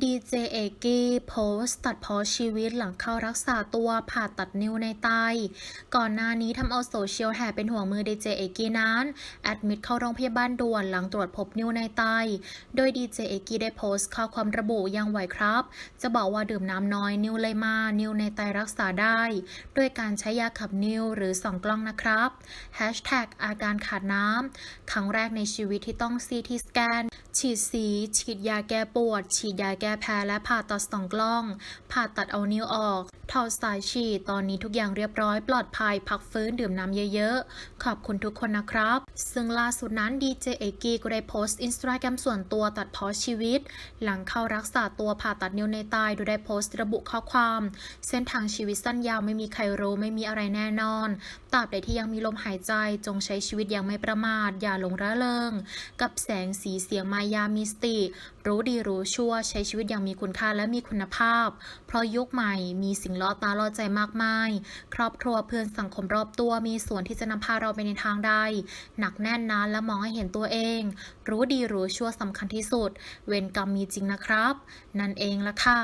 ดีเจเอกี้โพสต์ตัดเพ้อชีวิตหลังเข้ารักษาตัวผ่าตัดนิ้วในไต ก่อนหน้านี้ทำเอาโซเชียลแห่เป็นห่วงมือดีเจเอกี้นั้น แอดมิดเข้าโรงพยาบาลด่วนหลังตรวจพบนิ้วในไต โดยดีเจเอกี้ได้โพสต์ข้อความระบุยังไหวครับ จะบอกว่าดื่มน้ำน้อยนิ้วเลยมา นิ้วในไตรักษาได้ ด้วยการใช้ยาขับนิ้วหรือส่องกล้องนะครับ Hashtag อาการขาดน้ำครั้งแรกในชีวิตที่ต้อง CT สแกน ฉีดสี ฉีดยาแก้ปวด ฉีดยาแก้แพ้และผ่าตัดสองกล้อง ผ่าตัดเอานิ้วออกถอดสายฉีด ตอนนี้ทุกอย่างเรียบร้อย ปลอดภัย พักฟื้นดื่มน้ำเยอะๆ ขอบคุณทุกคนนะครับ ซึ่งล่าสุดนั้นดีเจเอกีก็ได้โพสต์อินสตาแกรมส่วนตัวตัดเพ้อชีวิต หลังเข้ารักษาตัวผ่าตัดนิ้วในไตโดยได้โพสต์ระบุข้อความ เส้นทางชีวิตสั้นยาวไม่มีใครรู้ไม่มีอะไรแน่นอนตราบใดที่ยังมีลมหายใจจงใช้ชีวิตอย่างไม่ประมาทอย่าหลงระเริง กับแสงสีเสียงไมายามีสติ รู้ดีรู้ชั่ว ใช้ชีวิตอย่างมีคุณค่าและมีคุณภาพ เพราะยุคใหม่มีสิ่งล่อตาล่อใจมากมาย ครอบครัวเพื่อนสังคมรอบตัวมีส่วนที่จะนำพาเราไปในทางใดหนักแน่นนะและมองให้เห็นตัวเอง รู้ดีรู้ชั่วสำคัญที่สุด เวรกรรมมีจริงนะครับ นั่นเองละค่ะ